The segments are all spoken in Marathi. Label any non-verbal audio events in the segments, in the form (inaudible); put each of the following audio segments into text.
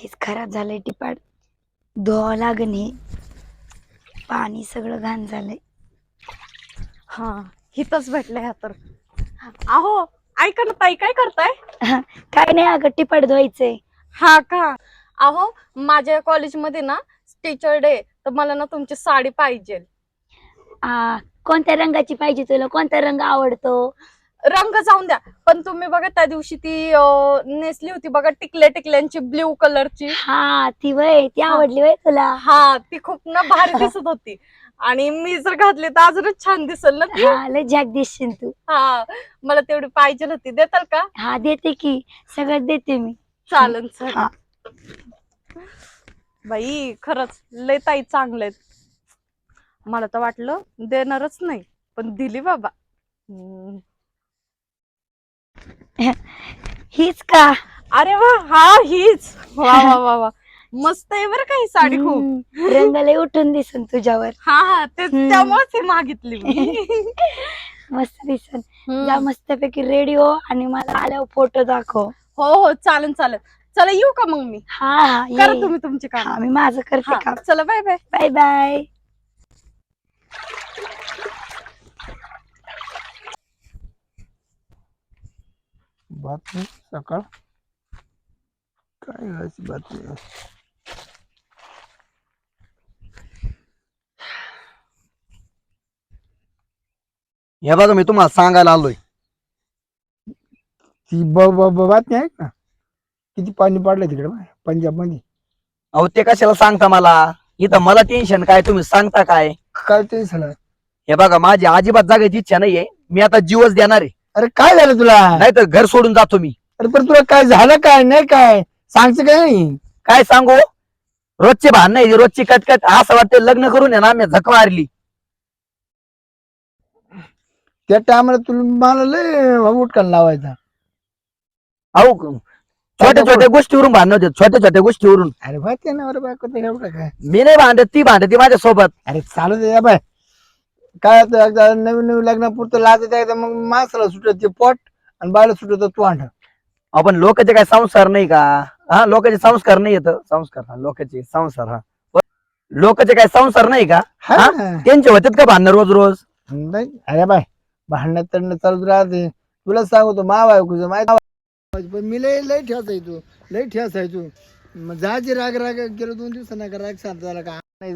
हेच खराब झालंय टिपाड धुवावं लागन हे. पाणी सगळं घाण झालंय. हा हिथच भेटलंय हा तर. अहो ऐका ना ताई काय करताय? काय नाही अगं टिपाड धुवायचंय. हा का? अहो माझ्या कॉलेजमध्ये ना टीचर डे तर मला ना तुमची साडी पाहिजे. आ, कोणत्या रंगाची पाहिजे तुला? कोणता रंग आवडतो? रंग जाऊन द्या. पण तुम्ही बघा त्या दिवशी ती अं, नेसली होती बघा टिकल्या टिकल्यांची ब्ल्यू कलरची. हा ती वय ती आवडली वय तुला? हा ती खूप ना भारी दिसत होती. आणि मी जर घातली तर अजूनच छान दिसल ना ती. हा लय जॅक दिसशील तू. हा मला तेवढी पाहिजे होती. देताल का? हा देते की. सगळं देते मी. चालन हा. बाई खरंच लय ताई चांगले मला तर वाटलं देणारच नाही पण दिली बाबा. हम्म. हीच का? अरे वा हा हीच. वा वा वा वा. मस्त आहे बरं का ही साडी खूप. हम्म, रंग लय उठून दिसन तुझ्यावर. हा हा ते हम्म. त्यामुळेच ही मागितली मी. (laughs) मस्त दिसन. हम्म. जा मस्तपैकी रेडी हो आणि मला आल्यावर फोटो दाखव. हो हो चालेल चालेल. चला येऊ का मग मी? हा हा करा ये. तुम्ही तुमचे हा काम मी माझं करते हा, काम. चला बाय बाय बाय बाय बातमी सकाळ. काय घालायची बातमी? हे बघा मी तुम्हाला सांगायला आलोय. ती ब ब- ब- बातमी आहे का? किती पाणी पडलं तिकडे पंजाबमध्ये अहो ते कशाला सांगता मला? इथं मला टेन्शन काय तुम्ही सांगता काय? काय ते झालं हे बघा माझी अजिबात जागायची इच्छा नाहीये. मी आता जीवच देणार आहे. अरे काय झालं तुला? नाहीतर घर सोडून जातो मी. अरे पण तुला काय झालं काय? नाही काय? सांगचं काय नाही? काय सांगू? रोजचे भान नाही रोजची कटकट. असं वाटतं लग्न करून आहे ना मी झक मारली. त्या टायमाला तुला मला लय उठकान लावायचा. अहो छोट्या छोट्या गोष्टीवरून भांडण होते छोट्या छोट्या गोष्टीवरून. अरे बा ते ना बरं बायको ते एवढं काय? मी नाही भांडत ती भांडती माझ्या सोबत अरे चालू दे या बाय. काय एकदा नवीन नवीन लग्नापुरतं लाजत एकदा मग माणसाला सुटत ते पोट आणि बायला सुटत तू अंड. आपण लोकांचे काय संस्कार नाही का? हा लोकांचे संस्कार नाही येत. संस्कार हा लोकांचे संसार हा. लोकांचे काय संसार नाही का? हा? त्यांचे होतात का भांडण रोज रोज? नाही. अरे बाय भांडणं तंडणं चालूच राहते. तुला सांगतो मा बायकोचं माहिती पण मी लय लय ठेवायचा लय ठेवायचा तू. जायचे राग राग गेलो दोन दिवसांना का राग शांत झाला का? नाही.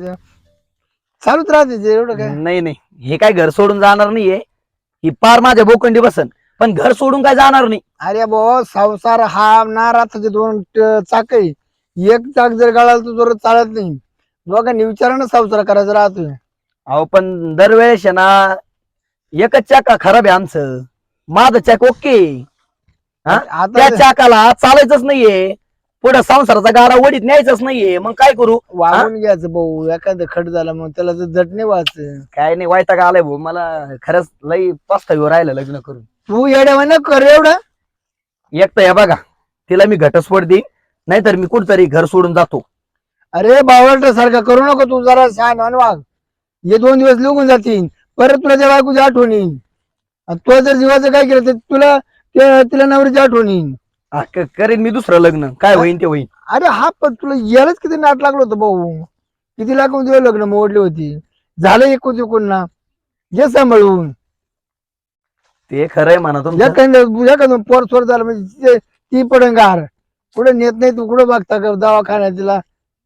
चालूच राहते ते एवढं काय? नाही नाही. हे काय घर सोडून जाणार नाहीये. ही पार माझ्या बोकंडी बसन. पण घर सोडून काय जाणार नाही. अरे भाऊ संसार हा ना राहते दोन चाक एक चाक जर गाळाला तर जोरात चालत नाही. दोघांनी विचारानं संसार करायचा राहतोय. अहो पण दरवेळेस आहे ना एकच चाका खराब आहे आमचं. माझं चाक ओके. हा? त्या आता चाकाला चालायचंच नाहीये. पुढे संसाराचा गाडा वडीत न्यायचाच नाहीये. मग काय करू? वागून घ्यायचं भाऊ. एखादं खट झाला मग त्याला जर झट नाही व्हायचं. काय नाही वायता का आलाय भाऊ. मला खरंच लई पस्तावीवर राहिलं लग्न करून. तू येड्या कर एवढं. एक तर हे बघा. तिला मी घटस्फोट देईन. नाहीतर मी कुठतरी घर सोडून जातो. अरे बावळट सारखा करू नको तू. जरा छान आणि वाघ. हे दोन दिवस निघून जातील. परत तुला त्या बायकोची आठवण येईल. आणि तो जर जीवाचं काय केलं तर तुला ते- तिला नवरीची आठवण येईल. हा, क- करीन मी दुसरं लग्न. काय होईन ते होईन. अरे हा पण तुला यायलाच किती नाट लागलं होतं भाऊ. किती लाख दिवस लग्न मोडले होती. झालं एकूण एकूण ना. जे सांभाळून. ते खरंय म्हणा तुमचं. एखादं पोर सोर झालं म्हणजे ते- ती पडन गार कुठे नेत नाही तू कुठं बघता का दवाखान्यात तिला?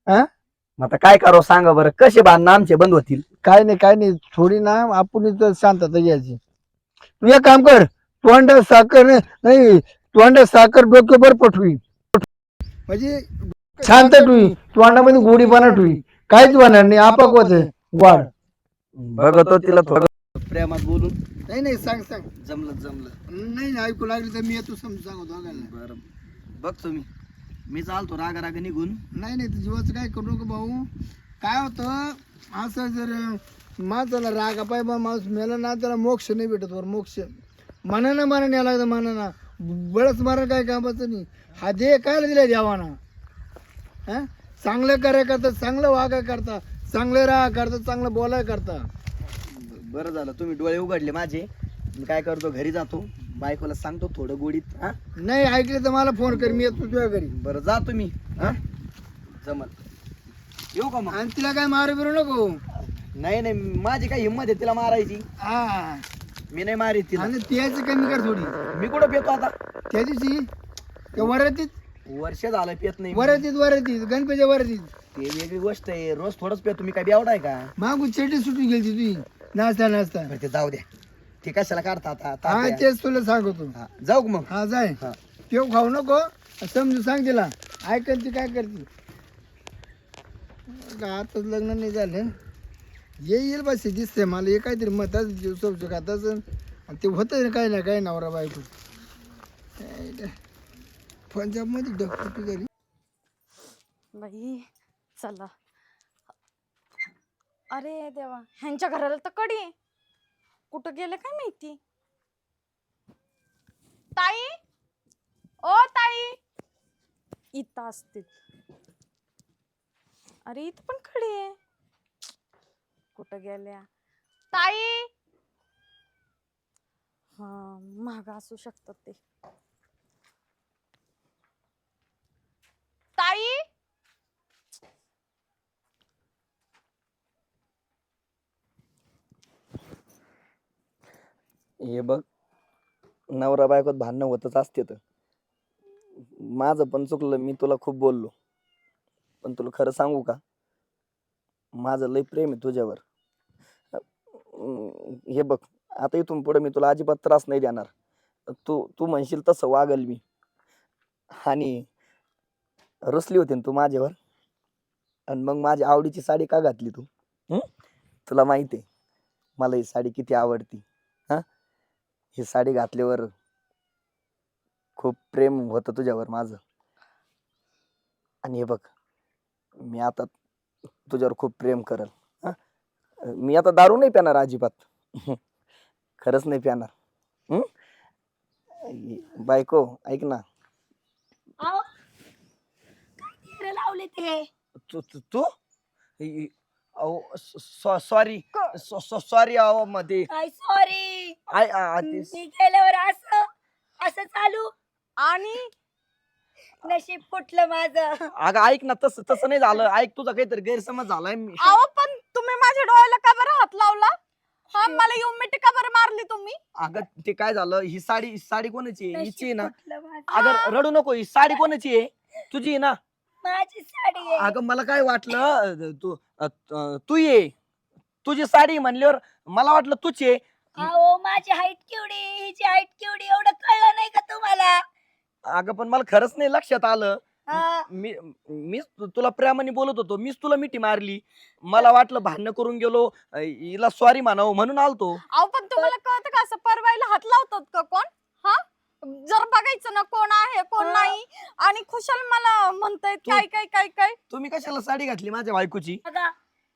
मग आता काय करावं सांगा बरं. कसे भांडणं आमचे बंद होतील? काय नाही काय नाही. थोडी ना आपण इथं शांतता घ्यायची. तू एक काम कर. तोंड साखर नाही तोंड साखर डोक्यावर पठवी म्हणजे शांत ठुई तोंडामध्ये गोडीपणा ठुई काहीच होणार नाही आपाक होत वाढ. बघतो तिला थोडं. प्रेमात बोलून. नाही नाही सांग सांग. जमलं जमलं. नाही नाही ऐकू लागली तर मी येतो समजून सांगतो दोघांना. बरं. बघतो मी. मी चालतो रागा रागा निघून. नाही नाही ते जीवाचं काय करू नको भाऊ. काय होतं असं जर माणसाला राग पाय बा माणूस मेला ना त्याला मोक्ष नाही भेटत वर मोक्ष. मनानं मरण यायला लागतं मनानं. बळच मरण काय कामाचं नाही. हा देह काय दिला देवाना? हा? चांगलं कार्य करता चांगलं वागा करता चांगलं राहा करता चांगलं बोलाय करता. बरं झालं तुम्ही डोळे उघडले माझे. मी काय करतो घरी जातो. बायकोला सांगतो थोडं गोडीत हा? नाही ऐकले तर मला फोन कर मी येतो तुझ्या घरी. बरं जा तुम्ही हा? जमल. येऊ का मग? आणि तिला काय मारू बिरू नको? नाही नाही माझी काय हिंमत आहे तिला मारायची? हा. मी नाही मारित तिला. आणि त्याचं कमी कर थोडी. मी कुठं पेतो आता? त्या दिवशी त्या वरातीत. वर्ष झालं पेत नाही. वरातीत वरातीत गणपतीच्या वरातीत. ते वेगळी गोष्ट आहे. रोज थोडंच पेतो. मी काय बेवडा आहे का? मागून चेटी सुटून गेली तुझी. नाचता नाचता. बरं ते जाऊ द्या ते कशाला काढता आता? हा? तेच तुला सांगतो. हा, जाऊ का मग? हा जाय. हा. तेव खाऊ नको. समजून सांग तिला. ऐकन ती काय करते. आताच लग्न नाही झालं. येईल बाशी दिसते. मला हे काहीतरी मताच दिवसाचं खाताच आणि ते होतं काही ना काही नवरा बायको. काय पंजाबमध्ये डॉक्टर झाली? बाई चला. अरे देवा ह्यांच्या घराला तर कडी आहे. कुठं गेले काय माहिती? ताई? ओ ताई! इथं असतील अरे इथं पण कडी आहे. कुठं गेल्या? ताई! हा महाग असू शकतात ते. ताई! हे बघ नवरा बायकोत भांडणं होतच असते तर. माझं पण चुकलं मी तुला खूप बोललो. पण तुला खरं सांगू का? माझं लय प्रेम आहे तुझ्यावर. हे बघ आता इथून पुढे मी तुला अजिबात त्रास नाही देणार. तू तू म्हणशील तसं वागल मी. आणि रुसली होती ना तू माझ्यावर. आणि मग माझ्या आवडीची साडी का घातली तू? हं? तुला माहिती आहे मला ही साडी किती आवडती. हां? ही साडी घातल्यावर खूप प्रेम होतं तुझ्यावर माझं. आणि हे बघ मी आता तुझ्यावर खूप प्रेम करल. मी आता दारू नाही पिणार अजिबात. खरंच नाही? इ- बायको ऐक ना. काय लावले ते? तू तू तू? इ- इ- अहो सॉरी सॉरी अहो मध्ये. काय सॉरी आय आ- ते- मी गेल्यावर असं असं चालू आणि नशीब फुटलं माझं. अगं ऐक ना तसं तसं नाही झालं. ऐक तुझा काहीतरी गैरसमज झालाय. मी अहो पण तुम्ही माझ्या डोळ्याला का बरं हात लावला? हा मला येऊन मिठी का बरं मारली तुम्ही? अगं ते काय झालं? ही साडी ही साडी कोणाची आहे? हिची आहे ना? माझं. अगं रडू नको ही साडी कोणाची आहे? तुझी आहे ना? माझी साडी आहे. अगं मला काय वाटलं अं, तू अं, तू ये. तुझी साडी म्हणल्यावर मला वाटलं तूच आहे अहो माझी हाईट केवढी? हिची हाईट केवढी? एवढं कळलं नाही का तुम्हाला? अगं पण मला खरंच नाही लक्षात आलं. हा, मी मीच तु- तुला प्रेमाने बोलत होतो. मीच तुला मिठी मारली. मला वाटलं भांडणं करून गेलो. अं, हिला सॉरी म्हणावं म्हणून आलतो. अहो पण तुम्हाला कळतं का? असं परवायला हात लावतात का कोण? हा? जर बघायचं ना कोण आहे कोण हा. नाही. आणि खुशाल मला म्हणतायत तू- काय काय काय काय? तुम्ही कशाला साडी घातली माझ्या बायकोची? बघा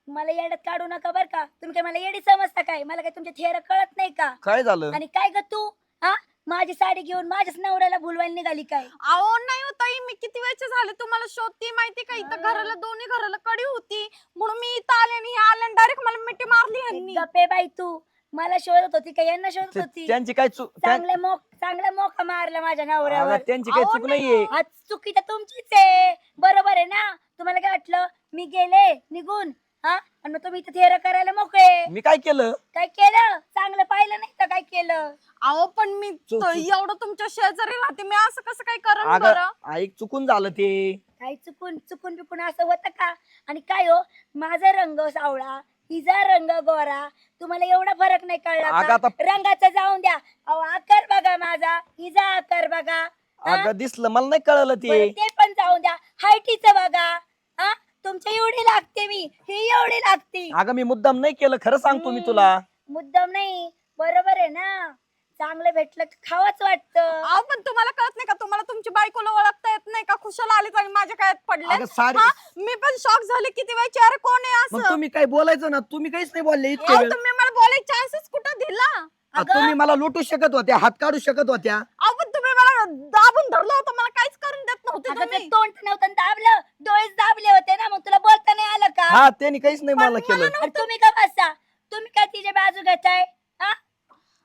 मला येड्यात काढू नका बर का. तुम्ही काय मला येडी समजता काय? मला काय तुमच्या थेर कळत नाही का? काय झालं? आणि काय ग तू? हा? माझी साडी घेऊन माझ्याच नवऱ्याला भुलवायला निघाली काय? अहो नाही होता मी किती वेळचे झाले तुम्हाला शोधती माहिती का? इथं हा. घराला दोन्ही घराला कडी होती. म्हणून मी इथं आले आणि हे आले डायरेक्ट मला मिठी मारली ह्यांनी. गप्पे बाई तू. मला शोधत होती का? यांना शोधत होती. त्यांची काय चूक त्या- चांगले मोक चांगला मोका मारला माझ्या अगं, नवऱ्यावर त्यांची काही अहो, चूक नाही नाहीये. आज चुकी तर तुमचीच आहे. बरोबर आहे ना? तुम्हाला काय वाटलं? मी गेले निघून. हा? आणि मग तुम्ही इथे थेर करायला मोकळे? मी काय केलं? काय केलं? चांगलं पाहिलं नाही तर काय केलं? अहो पण मी त- एवढं तुमच्या शेजारी राहते. मी असं कसं काय करण अगं बरं? ऐक चुकून झालं ते. काय चुकून चुकून बिकून असं होतं का? आणि काय हो? माझा रंग सावळा हिचा रंग गोरा. तुम्हाला एवढा फरक नाही कळला अगं का? आता- रंगाचा जाऊन द्या. अहो आकार बघा माझा. हिचा आकार बघा. हा? अगं दिसलं. मला नाही कळलं ते. बरं, ते पण जाऊन द्या. हायटीचं बघा. तुमच्या एवढी लागते मी. ही एवढी लागते. अगं मी मुद्दाम नाही केलं खरं सांगतो मी तुला. मुद्दाम नाही. बरोबर आहे ना? चांगलं भेटलं की खावाच वाटतं. अहो पण तुम्हाला कळत नाही का? तुम्हाला तुमची बायकोला ओळखता येत नाही का? खुशाला आलीच आणि माझ्या काळात पडले हा? मी पण शॉक झाले किती वेळची अरे कोण आहे मग असं? तुम्ही काय बोलायचं ना? तुम्ही काहीच नाही बोलले इतके अहो, वेळ. तुम्ही मला बोलायचे चान्सेस कुठं दिला? अगं. तुम्ही मला लुटू शकत होत्या हात काढू शकत होत्या अहो पण तुम्ही मला दाबून धरलं होतं मला काहीच करून अगं ते तुम्ही तोंड नव्हतं दाबलं? डोळेच दाबले होते ना मग तुला बोलता नाही आलं का? हा त्यांनी काहीच नाही मला केलं. तुम्ही का बसा? तुम्ही काय तिच्या बाजू घेताय? हा?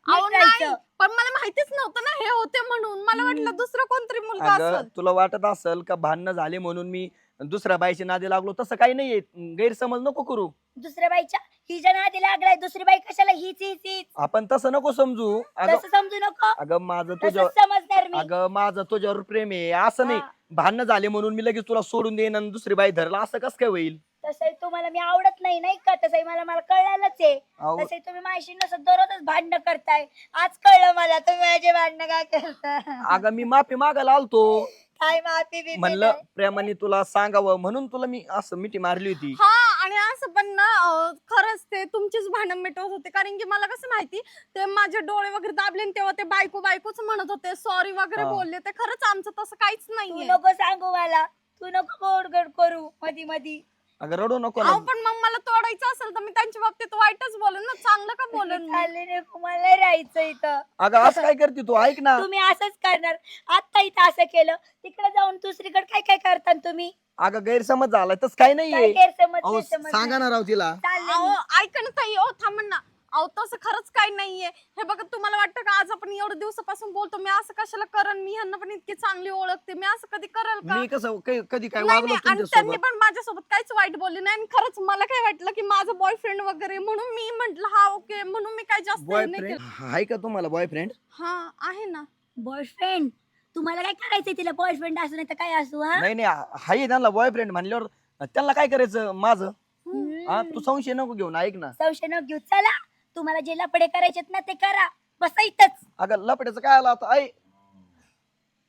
अहो, नाही. पण मला माहितीच नव्हतं ना हे होते म्हणून. मला वाटलं दुसरं कोणतरी मुलगा अगं असेल. तुला वाटत असेल का भांडणं झाले म्हणून मी दुसऱ्या बाईच्या नादी लागलो तसं काही नाहीये. गैरसमज नको करू. दुसऱ्या बाईच्या हिच्या नादी लागलाय दुसरी बाई कशाला हीच हीच हीच? आपण तसं नको समजू. अगं तसं समजू नको? अगं माझं तुझ्या तसं समजणार मी. अगं माझं तुझ्यावर प्रेम आहे. असं नाही. हा. भांडणं झाले म्हणून मी लगेच तुला सोडून देईन आणि दुसरी बाई धरला. असं कसं काय होईल? तसंही तुम्हाला मी आवडत नाही नाही का? तसंही मला मला कळलेलंच आहे. अहो, तसंही तुम्ही नसत दररोजच भांडणं करताय. आज कळलं मला तुम्ही माझे भांडणं काय करता? अगं मी माफी मागायला आलतो. (laughs) काय माफी बिफी म्हणलं नाही. प्रेमाने तुला सांगावं म्हणून तुला मी असं मिठी मारली होती. हा आणि असं पण ना अं, खरंच ते तुमचीच भांडण मिटवत होते. कारण की मला कसं माहिती ते माझे डोळे वगैरे दाबले आणि तेव्हा ते बायको बायकोच म्हणत होते सॉरी वगैरे हा. बोलले. ते खरंच आमचं तसं काहीच तू नाहीये. नको सांगू मला. तू नको गोडगड करू मधी मधी. अगं रडू नको ना. अहो पण मग मला तोडायचं असेल तर मी त्यांच्या बाबतीत वाईटच बोलेन ना. चांगलं का बोलेन मी? चालले नको मला राहायचं इथं. अगं असं काय करते तू? ऐक ना. तुम्ही असंच करणार. आता इथं असं केलं. तिकडे जाऊन दुसरीकडे काय काय करता तुम्ही? अगं गैरसमज झालाय. तस काय काय नाहीये गैरसमज अहो गैरसमज सांगा ना राव तिला. चालले. अहो मी. ऐका ना ताई. ओ थांब ना. अहो तसं खरंच काही नाहीये. हे बघा तुम्हाला वाटतं का आज आपण एवढ्या दिवसापासून बोलतो मी असं कशाला करण? मी ह्यांना पण इतकी चांगली ओळखते. मी असं कधी करल का? मी कसं काही- कधी काय नाही, वागलो नाही, आणि त्यांनी सोबत पण माझ्यासोबत काहीच वाईट बोलले नाही. आणि खरंच मला काय वाटलं की माझं बॉयफ्रेंड वगैरे म्हणून मी म्हंटल हा ओके म्हणून मी काय जास्त हे नाही बॉयफ्रेंड केलं. आहे का तुम्हाला बॉयफ्रेंड हा आहे ना. बॉयफ्रेंड तुम्हाला काय करायचंय तिला बॉयफ्रेंड असू नाही तर काय असू हा? नाही नाही हाय त्यांना बॉयफ्रेंड म्हणल्यावर त्यांना काय करायचं माझं? हा हम्म. तू संशय नको घेऊन ऐक ना. संशय न घेऊ. चला. तुम्हाला जे लपडे करायचेत ना ते करा. बसा इथंच. अगं लपड्याचं काय आलं आता? ऐ.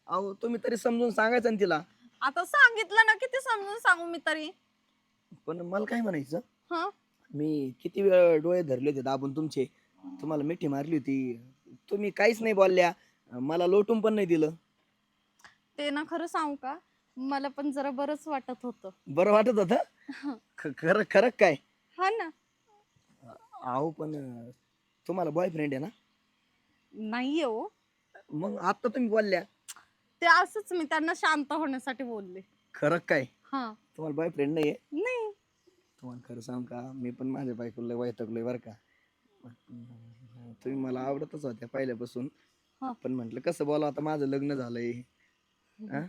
अहो तुम्ही तरी समजून सांगायचं ना तिला. आता सांगितलं ना किती समजून सांगू मी तरी? पण मला काय म्हणायचं? हा? मी किती वेळ डोळे धरले होते दाबून तुमचे. तुम्हाला मिठी मारली होती. तुम्ही काहीच नाही बोलल्या. मला लोटून पण नाही दिलं. ते ना खरं सांगू का? मला पण जरा बरंच वाटत होतं. बरं वाटत होत? खरं खरं काय? हा ना. अहो पण अं, तुम्हाला बॉयफ्रेंड आहे ना? नाहीये हो. मग आता तुम्ही बोलल्या? ते असंच मी त्यांना शांत होण्यासाठी बोलले. खरं काय? हा. तुम्हाला बॉयफ्रेंड नाही आहे नाही. तुम्हाला खरं सांग का मी पण माझ्या बायकोला वैतागलोय बरं का. तुम्ही मला आवडतच होत्या पहिल्यापासून. हा. पण म्हंटल कसं बोला आता माझं लग्न झालंय. हा?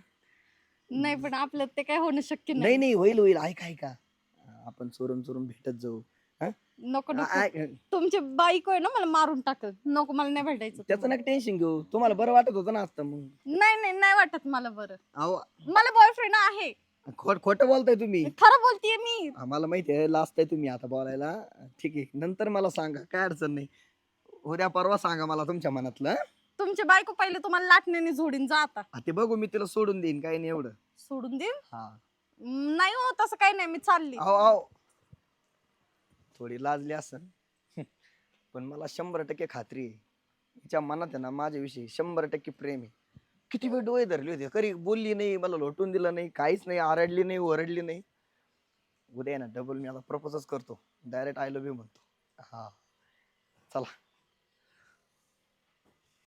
नाही पण आपल्यात ते काय होणं शक्य नाही. नाही नाही होईल होईल. ऐक ऐका. आपण चोरून चोरून भेटत जाऊ. नको तुमची बाईक आहे ना मला मारून टाकल. नको मला नाही भेटायचं त्याचं नका टेन्शन घेऊ. तुम्हाला बरं वाटत होतं ना आता मग. नाही नाही नाही वाटत मला बरं. अहो. मला बॉयफ्रेंड आहे. खोट खोटं बोलताय तुम्ही. खरं बोलतीये मी. आम्हाला माहिती आहे लास्ट आहे तुम्ही आता बोलायला. ठीक आहे नंतर मला सांगा काय अडचण नाही. उद्या परवा सांगा मला तुमच्या मनातलं हं? तुमची बायको पहिले तुम्हाला लाटण्याने झोडीन जा आता. हा, ते बघू मी तिला सोडून देईन काही नाही एवढं. सोडून देईन? हा. नाही हो तसं काही नाही मी चालली. अहो अहो. थोडी लाजली असन. पण मला शंभर टक्के खात्री आहे. तिच्या मनात आहे ना माझ्याविषयी शंभर टक्के प्रेम आहे. किती वेळ डोळे धरले होते. कधी बोलली नाही मला लोटून दिलं नाही काहीच नाही आरडली नाही ओरडली नाही. उद्या आहे ना डबल मी आता प्रपोजच करतो. डायरेक्ट आय लव्ह यू म्हणतो. हा. चला.